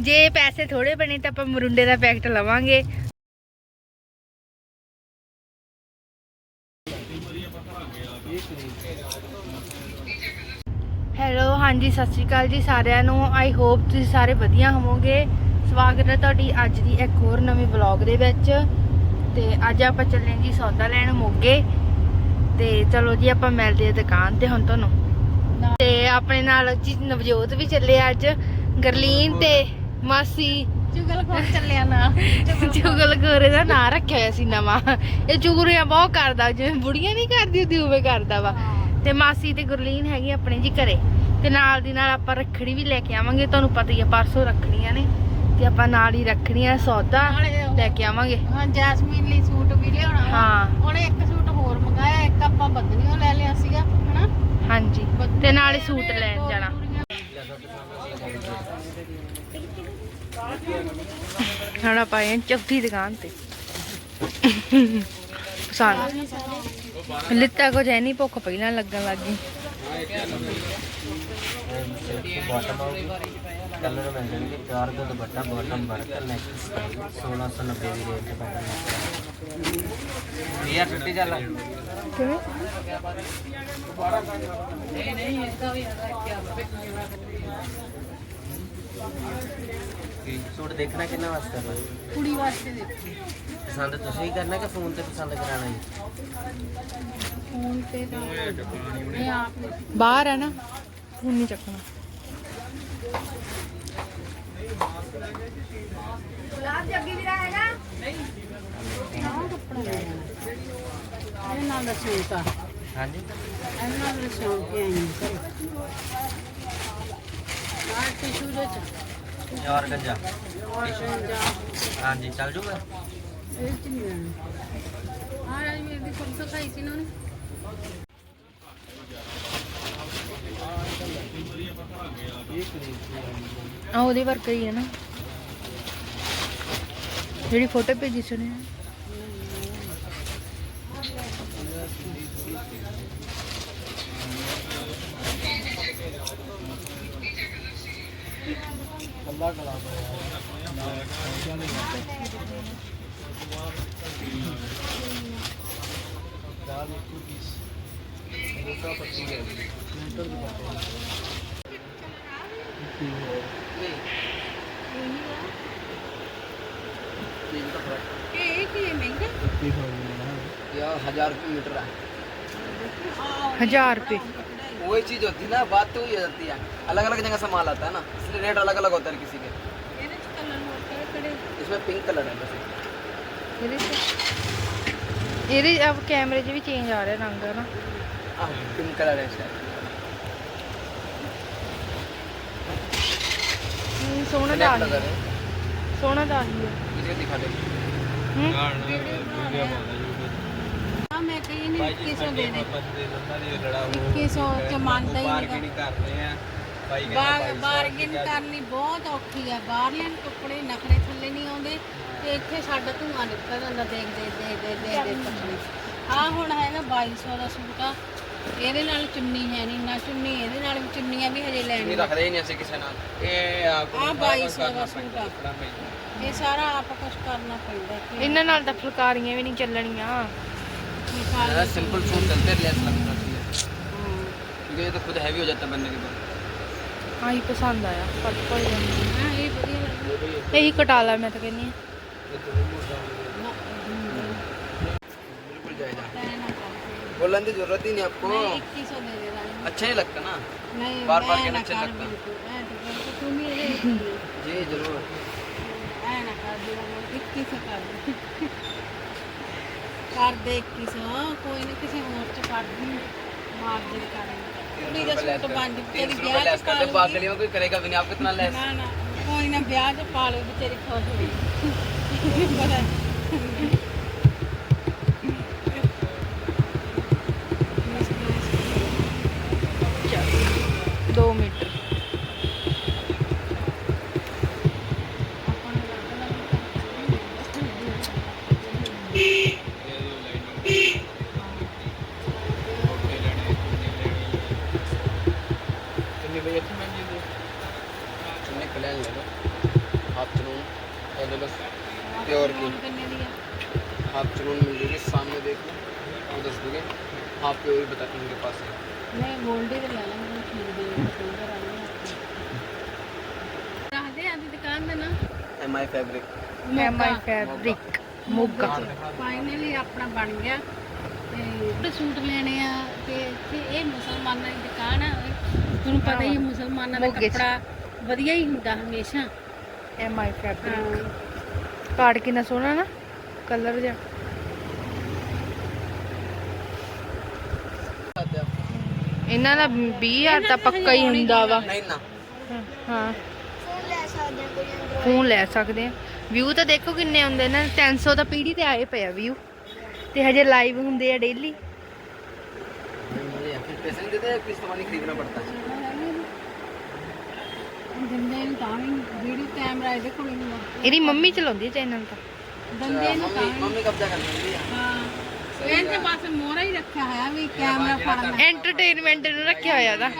ਜੇ ਪੈਸੇ ਥੋੜੇ ਬਣੇ ਤਾਂ ਆਪਾਂ ਮਰੁੰਡੇ ਦਾ ਪੈਕਟ ਲਵਾਂਗੇ। ਹੈਲੋ, ਹਾਂਜੀ, ਸਤਿ ਸ਼੍ਰੀ ਅਕਾਲ ਜੀ ਸਾਰਿਆਂ ਨੂੰ। ਆਈ ਹੋਪ ਤੁਸੀਂ ਸਾਰੇ ਵਧੀਆ ਹੋਵੋਗੇ। ਸਵਾਗਤ ਹੈ ਤੁਹਾਡੀ ਅੱਜ ਦੀ ਇੱਕ ਹੋਰ ਨਵੇਂ ਵਲੌਗ ਦੇ ਵਿੱਚ। ਤੇ ਅੱਜ ਆਪਾਂ ਚੱਲੇ ਜੀ ਸੌਦਾ ਲੈਣ ਮੋਗੇ। ਤੇ ਚਲੋ ਜੀ, ਆਪਾਂ ਮਿਲਦੇ ਆ ਦੁਕਾਨ ਤੇ ਹੁਣ ਤੁਹਾਨੂੰ। ਤੇ ਆਪਣੇ ਨਾਲ ਜੀ ਨਵਜੋਤ ਵੀ ਚੱਲੇ ਅੱਜ। ਗਰਲੀਨ ਤੇ ਮਾਸੀ। ਚੁਗਲ ਖੋਰ ਚੱਲਿਆ ਨਾ। ਚੁਗਲ ਗੋਰੇ ਦਾ ਨਾਂ ਰੱਖਿਆ ਹੋਇਆ ਸੀ ਨਵਾਂ। ਇਹ ਚੁਗਲੀਆਂ ਬਹੁਤ ਕਰਦਾ ਜਿਵੇਂ ਬੁੜੀਆਂ ਨਹੀਂ ਕਰਦੀ ਉਹਦੀ ਉਵੇਂ ਕਰਦਾ ਵਾ। ਤੇ ਮਾਸੀ ਤੇ ਗੁਰਲੀਨ ਹੈਗੀ ਆਪਣੇ ਜੀ ਘਰੇ। ਤੇ ਨਾਲ ਦੀ ਨਾਲ ਆਪਾਂ ਰੱਖੜੀ ਵੀ ਲੈ ਕੇ ਆਵਾਂਗੇ ਤੁਹਾਨੂੰ ਪਤਾ ਹੀ ਆ ਪਰਸੋਂ ਰੱਖੜੀਆਂ ਨੇ। ਤੇ ਆਪਾਂ ਨਾਲ ਹੀ ਰੱਖੜੀਆਂ ਸੌਦਾ ਲੈ ਕੇ ਆਵਾਂਗੇ। ਹਾਂ ਜੈਸਮੀਨ ਲਈ ਸੂਟ ਵੀ ਲਿਆਉਣਾ। ਹਾਂ। ਉਹਨੇ ਇੱਕ ਸੂਟ ਹੋਰ ਮੰਗਾਇਆ ਇੱਕ ਆਪਾਂ ਬਦਨੀਓ ਲੈ ਲਿਆ ਸੀਗਾ ਹਨਾ? ਹਾਂਜੀ। ਤੇ ਨਾਲੇ ਸੂਟ ਲੈਣ ਜਾਣਾ। ਹੁਣ ਆਪਾਂ ਆਏ ਚੌਥੀ ਦੁਕਾਨ ਤੇ। ਪਸੰਦ ਲਿੱਤਾ ਕੁਝ ਐ ਭੁੱਖ ਪਹਿਲਾਂ ਲੱਗਣ ਲੱਗ ਗਈ। ਕਲਰ ਮਿਲ ਦਾ ਦੁਪੱਟਾ ਹੈ 350 ਚੱਲ ਕਿਵੇਂ ਨਹੀਂ ਨਹੀਂ ਸੂਟ ਦੇਖਣਾ ਕਿੰਨਾ ਵਾਸਤੇ ਕਰਨਾ ਕੁੜੀ ਵਾਸਤੇ ਦੇਖੀ। ਪਸੰਦ ਤੁਸੀਂ ਹੀ ਕਰਨਾ ਕਿ ਫੋਨ ਤੇ ਪਸੰਦ ਕਰਾਣਾ ਜੀ? ਫੋਨ ਤੇ ਤਾਂ ਮੈਂ ਆਪ ਬਾਹਰ ਹੈ ਨਾ ਫੋਨ ਨਹੀਂ ਚੱਕਣਾ। ਨਹੀਂ। ਨਾਲ ਦਾ ਸੂਟ ਆ। ਹਾਂਜੀ। ਇਹ ਦਾ ਸੂਟ ਕੇ ਆਈ ਹਾਂ ਟਿਸ਼ੂ ਦੇ ਚ ਚਾਰ ਗੰਜਾ। ਹਾਂਜੀ ਉਹਦੇ ਵਰਕ ਹੀ ਹੈ ਨਾ। ਜਿਹੜੀ ਫੋਟੋ ਭੇਜੀ ਸੀ ਉਹਨੇ। ਖੁੱਲਾ ਗਲਾ ਦਾਲ ਇੱਕ ਪੀਸ ਇਹਦਾ ਪੱਤੀ ਹੈ। ਮਿੰਟਰ ਦੀ ਬਾਤ ਹੈ। ਕੀ ਹੈ ਨਹੀਂ ਇਹ ਕੀ ਹੈ ਮਹਿੰਗਾ। ਕੀ ਹੋ ਗਿਆ ਯਾ 1000 ਰੁਪਏ ਮੀਟਰ ਹੈ। 1000 ਰੁਪਏ। वही चीज होती है ना बात तो वही हो जाती है अलग अलग जगह से माल आता है ना इसलिए रेट अलग अलग होता है किसी के ਇਹਦੇ ਚ ਕਲਰ ਹੋਰ ਕਿਹੜੇ ਕਿਹੜੇ इसमें पिंक कलर है बस ਇਹਦੇ ਚ ਇਹਦੇ ਆ ਕੈਮਰੇ 'ਚ ਵੀ ਚੇਂਜ ਆ ਰਿਹਾ ਰੰਗ ਨਾ हाँ पिंक कलर है इसका ਹਮ, ਸੋਹਣਾ ਦਾ ब्लैक ਆਹੀ कलर ਹੈ है ਸੋਹਣਾ ਦਾ ਆਹੀ ਹੈ मुझे दिखा दे ਦਿੱਤਾ ਮੈਂ ਕਹੀ ਨਹੀਂ 2100 ਦੇਣੇ ਸੌ 2100 ਚ ਮੰਨਦਾ ਹੀ ਨਹੀਂ ਬਾਰਗੇਨਿੰਗ ਕਰਦੇ ਕਰਨੀ ਬਹੁਤ ਔਖੀ ਆ। ਬਾਹਰਲੇ ਕੱਪੜੇ ਨਖਰੇ ਥੱਲੇ ਨਹੀਂ ਆਉਂਦੇ ਤੇ ਇੱਥੇ ਸਾਡਾ ਧੂਆ ਨਿਕਲ ਜਾਂਦਾ ਦੇਖ ਦੇਖ ਦੇਖ ਦੇਖ ਦੇਖ ਦੇਖ ਆ ਹੁਣ ਹੈਗਾ 2200 ਦਾ ਸੂਟ ਆ। ਇਹਦੇ ਨਾਲ ਚੁੰਨੀ ਹੈ ਨਹੀਂ ਨਾ ਚੁੰਨੀ ਇਹਦੇ ਨਾਲ ਵੀ ਚੁੰਨੀਆਂ ਵੀ ਹਜੇ ਲੈਣੀ ਨਹੀਂ ਰੱਖਦੇ ਨਹੀਂ ਅਸੀਂ ਕਿਸੇ ਨਾਲ। ਇਹ ਆ 2200 ਦਾ ਸੂਟ ਆ। ਇਹ ਸਾਰਾ ਆਪ ਕੁਝ ਕਰਨਾ ਪੈਂਦਾ। ਇਹਨਾਂ ਨਾਲ ਤਾਂ ਫੁਲਕਾਰੀਆਂ ਵੀ ਨਹੀਂ ਚੱਲਣੀਆਂ। ज्यादा सिंपल सूट चलते लेस लगना चाहिए ਹਾਂ क्योंकि ये तो खुद हैवी हो जाता है बनने के बाद ਆਹੀ ਪਸੰਦ ਆਇਆ ਪਰ ਕੋਈ ਨਹੀਂ ਹਾਂ, ਇਹ ਵਧੀਆ ਲੱਗਦਾ ਇਹੀ ਕਟਾ ਲਾ ਮੈਂ ਤਾਂ ਕਹਿੰਦੀ ਹਾਂ ਨਾ, ਹਮ, बिल्कुल जायजा ਤੈਂ ਨਾ ਕਰ। बोलने की जरूरत ही नहीं आपको ਨਹੀਂ 2100 ਦੇ ਦੇ ਰਾਣੀ अच्छा नहीं लगता ना ਨਹੀਂ बार बार ਐਂ कहना ਨਾ अच्छा ਕਰ लगता ਬਿਲਕੁਲ, ਐਂ ਤਾਂ ਬਿਲਕੁਲ ਤੂੰ ਵੀ ਇਹਦੇ ਵਿੱਚ ਹੀ ਹੈ। जी जरूर ਐਂ ਨਾ ਕਰ ਜਿਹੜਾ ਮੈਂ 2100 ਕਰ ਦੇ ਕਰ ਦੇ 2100 ਕੋਈ ਨਹੀਂ ਕਿਸੇ ਹੋਰ ਚ ਕਰ ਦੀ ਮਾਰ ਦੇ ਕਰ ਕੁੜੀ ਦਾ ਸੂਟ ਬਣ ਜੂ ਤੇਰੀ तीन सौ ਵਿਆਹ रुपये लेस ਚ कर ਪਾ दे ਲੂਗੀ। बागली में कोई करेगा भी नहीं आप कितना लेस ਨਾ ਨਾ ਕੋਈ ਨਾ ਵਿਆਹ ਚ ਪਾ ਲਓ ਤੇਰੀ ਖੁਸ਼ ਹੋਈ ਪਤਾ ਚੱਲ ये ले लो प्योर की ਕਿੰਨੇ ਦੀ ਆ हाफ चुनून मिल जाएगी सामने देखो वो दस रुपये हाफ प्योर बता इनके पास है ਨਹੀਂ ਗੋਲਡੀ ਦੇ ਲੈ ਲਾਂਗੇ ਠੀਕ ਦੇ ਸਿਲਵਰ ਵਾਲੇ ਰੱਖਦੇ ਆ ਦੀ ਦੁਕਾਨ ਦਾ ਨਾ M I fabric M I fabric Moga finally ਆਪਣਾ ਬਣ ਗਿਆ ਤੇ ਜਿਹੜੇ ਸੂਟ ਲੈਣੇ ਆ ਤੇ ਇੱਥੇ ਇਹ ਮੁਸਲਮਾਨਾਂ ਦੀ ਦੁਕਾਨ ਆ ਤੁਹਾਨੂੰ ਪਤਾ ਹੀ ਹੈ ਮੁਸਲਮਾਨਾਂ ਦਾ ਮੋਗੇ 'ਚ। ਕੱਪੜਾ ਵਧੀਆ ਹੀ ਹੁੰਦਾ ਹਮੇਸ਼ਾ ਐਮ ਆਈ ਫੈਬਰਿਕ ਕਾਰਡ ਕਿੰਨਾ ਸੋਹਣਾ ਨਾ ਕਲਰ ਜਿਹਾ। ਇਹਨਾਂ ਦਾ 20000 ਤਾਂ ਪੱਕਾ ਹੀ ਹੁੰਦਾ ਵਾ। ਫੋਨ ਲੈ ਸਕਦੇ ਆ। ਵਿਊ ਤਾਂ ਦੇਖੋ ਕਿੰਨੇ ਹੁੰਦੇ ਨੇ 300 ਤਾਂ ਪੀੜੀ ਤੇ ਆਏ ਪਏ ਆ ਵਿਊ ਤੇ ਹਜੇ ਲਾਈਵ ਹੁੰਦੇ ਆ ਡੇਲੀ ਪੈਸੇ ਨਹੀਂ ਦਿੰਦੇ ਕਿਸ਼ਤ ਵਾਲੀ ਖਰੀਦਣਾ ਪੜਦਾ ਇਹਦੀ ਮੰਮੀ ਚਲਾਉਂਦੀ ਹੈ ਚੈਨਲ ਤਾਂ। ਦਿੰਦੇ ਨੂੰ ਤਾਂ ਵੀ। ਮੰਮੀ ਕਬਜ਼ਾ ਕਰ ਲੈਂਦੀ ਆ। ਹਾਂ। ਇਹਨੇ ਬਸ ਮੋਰਾ ਹੀ ਰੱਖਿਆ ਹੋਇਆ ਵੀ ਕੈਮਰਾ ਫੜਨਾ। ਐਂਟਰਟੇਨਮੈਂਟ ਨੂੰ ਰੱਖਿਆ ਹੋਇਆ ਦਾ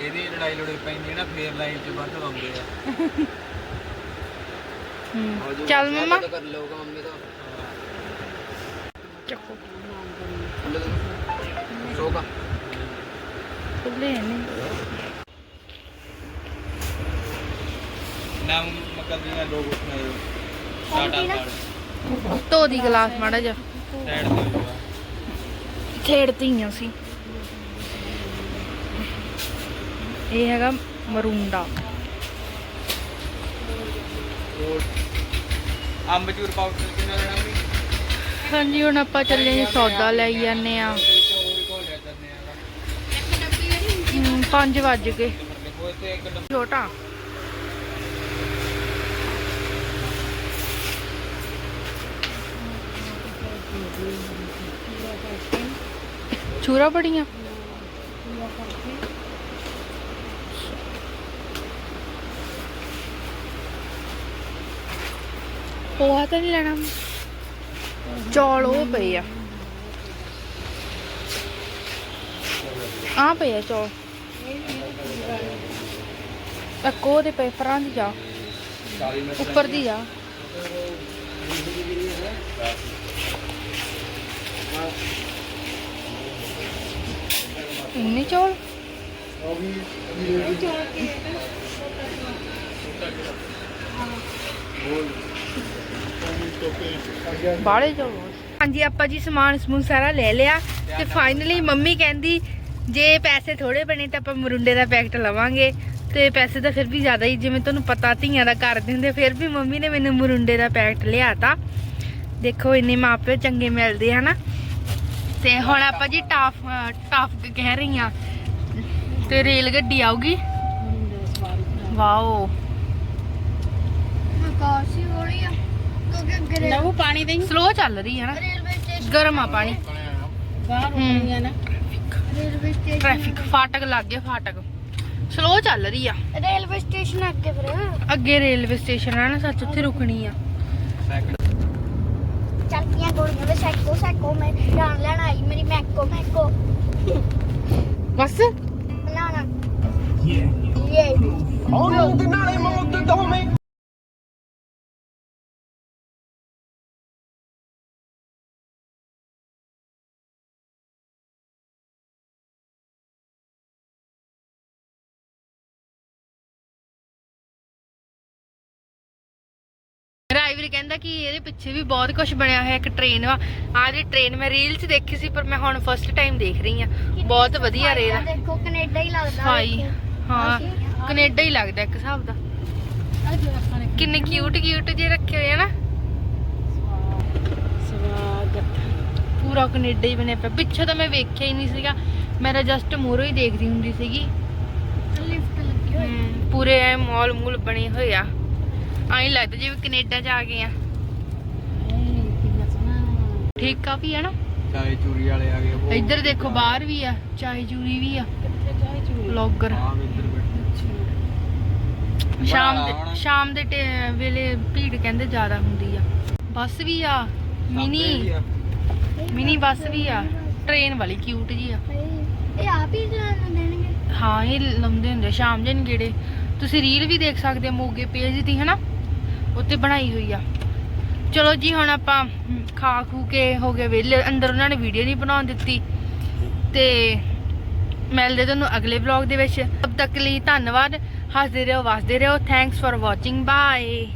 ਇਹਦੀ ਲੜਾਈ ਲੜੀ ਪੈਂਦੀ ਨਾ ਫੇਰ ਲਾਈਵ 'ਚ ਵੱਧ ਆਉਂਦੇ ਆ। ਚੱਲ ਮਮਾ। ਕਰ ਲਊਗਾ ਮੰਮੀ ਤਾਂ ਚੱਕੋ। ਸੋਗਾ ਨਹੀਂ ਮੈਮ ਦੀ ਗਲਾਸ ਮਾੜਾ ਜਿਹਾ। ਸਾਈਡ ਤੋਂ ਹੋਊਗਾ। ਛੇੜਤੀ ਹਾਂਜੀ ਹੁਣ ਆਪਾਂ ਚੱਲੇ ਜੀ ਸੌਦਾ ਲੈ ਜਾਂਦੇ ਆ। ਪੰਜ ਵੱਜ ਗਏ। ਛੋਟਾ। ਡੱਬਾ ਛੋਟਾ ਛੂਰਾ ਬੜੀਆਂ ਪੋਹਾ ਤਾਂ ਨਹੀਂ ਲੈਣਾ। ਚੌਲ ਉਹ ਪਈ ਆ। ਆ ਪਏ ਆ ਚੌਲ। ਇੱਕ ਉਹਦੇ ਪੇਪਰਾਂ ਦੀ ਜਾ ਉੱਪਰ ਦੀ ਜਾ ਇੰਨੇ ਚੌਲ? ਬਾੜੇ ਚੌਲ ਹਾਂਜੀ, ਆਪਾਂ ਜੀ ਸਮਾਨ ਸਮੂਨ ਸਾਰਾ ਲੈ ਲਿਆ ਤੇ ਫਾਈਨਲੀ ਮੰਮੀ ਕਹਿੰਦੀ, ਜੇ ਪੈਸੇ ਥੋੜੇ ਬਣੇ ਤਾਂ ਆਪਾਂ ਮਰੁੰਡੇ ਦਾ ਪੈਕਟ ਲਵਾਂਗੇ। ਤੇ ਪੈਸੇ ਤਾਂ ਫਿਰ ਵੀ ਜ਼ਿਆਦਾ ਹੀ, ਜਿਵੇਂ ਤੁਹਾਨੂੰ ਪਤਾ ਧੀਆਂ ਦਾ ਕਰਦੇ ਹੁੰਦੇ, ਫਿਰ ਵੀ ਮੰਮੀ ਨੇ ਮੈਨੂੰ ਮਰੁੰਡੇ ਦਾ ਪੈਕਟ ਲਿਆਤਾ। ਦੇਖੋ, ਇੰਨੇ ਮਾਪੇ ਚੰਗੇ ਮਿਲਦੇ ਹਨਾ? ਤੇ ਹੁਣ ਆਪਾਂ ਜੀ ਟਾਫ ਟਾਫ ਕਹਿ ਰਹੀ ਆ ਤੇ ਰੇਲ ਗੱਡੀ ਆਊਗੀ। ਵਾਓ। ਕਾਸੀ ਹੋ ਰਹੀ ਆ ਕਿਉਂਕਿ ਲਹੂ ਪਾਣੀ ਦੇ ਸਲੋ ਚੱਲ ਰਹੀ ਹੈ ਨਾ। ਰੇਲਵੇ ਸਟੇਸ਼ਨ ਗਰਮ ਆ ਪਾਣੀ। ਬਾਹਰ ਹੋਣੀ ਆ ਨਾ। ਰੇਲਵੇ ਸਟੇਸ਼ਨ ਟ੍ਰੈਫਿਕ ਫਾਟਕ ਲੱਗ ਗਿਆ ਫਾਟਕ। ਸਲੋ ਚੱਲ ਰਹੀ ਆ। ਰੇਲਵੇ ਸਟੇਸ਼ਨ ਅੱਗੇ ਫਿਰ। ਅੱਗੇ ਰੇਲਵੇ ਸਟੇਸ਼ਨ ਆ ਨਾ ਸੱਚ ਉੱਥੇ ਰੁਕਣੀ ਆ। ਚੱਲਦੀਆਂ ਗੋਲੀਆਂ ਦੇ ਸੈਕੋ ਸੈਕੋ ਮੈਂ ਜਾਣ ਲੈਣ ਆਈ ਮੇਰੀ ਮੈਕੋ ਮੈਕੋ। ਬਸ? ਨਾ ਨਾ। ਇਹ ਰਾਈਵਰ ਕਹਿੰਦਾ ਕਿ ਇਹਦੇ ਪਿੱਛੇ ਵੀ ਬਹੁਤ ਕੁਝ ਬਣਿਆ ਹੋਇਆ ਇੱਕ ਟ੍ਰੇਨ ਵਾ। ਆਹ ਜਿਹੜੀ ਟ੍ਰੇਨ ਮੈਂ ਰੀਲ 'ਚ ਦੇਖੀ ਸੀ ਪਰ ਮੈਂ ਹੁਣ ਫਸਟ ਟਾਈਮ ਦੇਖ ਰਹੀ ਆ ਬਹੁਤ ਵਧੀਆ ਰੇਲ ਆ ਦੇਖੋ ਕੈਨੇਡਾ ਹੀ ਲੱਗਦਾ ਸਫ਼ਾਈ। ਹਾਂ ਕੈਨੇਡਾ ਹੀ ਲੱਗਦਾ ਇੱਕ ਹਿਸਾਬ ਦਾ। ਕਿੰਨੇ ਕਿਊਟ ਕਿਊਟ ਜੇ ਰੱਖੇ ਹੋਏ ਆ ਨਾ। ਸਵਾਗਤ ਪੂਰਾ ਕੈਨੇਡਾ ਹੀ ਬਣਿਆ ਪਿਆ। ਪਿੱਛੇ ਤਾਂ ਮੈਂ ਵੇਖਿਆ ਹੀ ਨਹੀਂ ਸੀਗਾ। ਮੇਰਾ ਜਸਟ ਮੂਹਰੋਂ ਹੀ ਦੇਖਦੀ ਹੁੰਦੀ ਸੀਗੀ। ਲਿਫਟ ਲੱਗੀ ਹੋਈ। ਹਮ, ਪੂਰੇ ਐ ਮਾਲ ਮੂਲ ਬਣੇ ਹੋਏ ਆ। ਐਂ ਲੱਗਦਾ ਜਿਵੇਂ ਕੈਨੇਡਾ 'ਚ ਆ। ਗਏ ਆ ਠੀਕ ਕਾਫੀ ਆ ਨਾ? ਚਾਏ ਚੂਰੀ ਵਾਲੇ ਆ ਗਏ ਉਹ ਇੱਧਰ ਦੇਖੋ ਬਾਹਰ ਵੀ ਆ ਚਾਈ ਚੂਰੀ ਵੀ ਆ। ਵਲੌਗਰ। ਹਾਂ ਇੱਧਰ ਬੈਠੇ। ਸ਼ਾਮ ਦੇ। ਸ਼ਾਮ ਦੇ ਵੇਲੇ ਭੀੜ ਕਹਿੰਦੇ ਜ਼ਿਆਦਾ ਹੁੰਦੀ ਆ। ਬੱਸ ਵੀ ਆ ਮਿਨੀ। ਮਿਨੀ ਬੱਸ ਵੀ ਆ। ਟ੍ਰੇਨ ਵਾਲੀ ਕਿਊਟ ਜੀ ਆ। ਇਹ ਆਪ ਹੀ ਜਾਣ ਦੇਣਗੇ। ਹਾਂ ਇਹ ਲਾਉਂਦੇ ਹੁੰਦੇ ਆ ਸ਼ਾਮ ਦੇ ਗੇੜੇ ਤੁਸੀਂ ਰੀਲ ਵੀ ਦੇਖ ਸਕਦੇ ਹੋ ਮੋਗੇ ਪੇਜ ਦੀ ਹਨਾ? ਉੱਤੇ ਬਣਾਈ ਹੋਈ ਆ। ਚਲੋ ਜੀ, ਹੁਣ ਆਪਾਂ ਖਾ ਖੂ ਕੇ ਹੋ ਗਏ ਵਿਹਲੇ। ਅੰਦਰ ਉਹਨਾਂ ਨੇ ਵੀਡੀਓ ਨਹੀਂ ਬਣਾਉਣ ਦਿੱਤੀ। ਤੇ ਮਿਲਦੇ ਤੁਹਾਨੂੰ ਅਗਲੇ ਵਲੌਗ ਦੇ ਵਿੱਚ। ਤਦ ਤੱਕ ਲਈ ਧੰਨਵਾਦ। ਹੱਸਦੇ ਰਹੋ, ਵਸਦੇ ਰਹੋ। Thanks for watching bye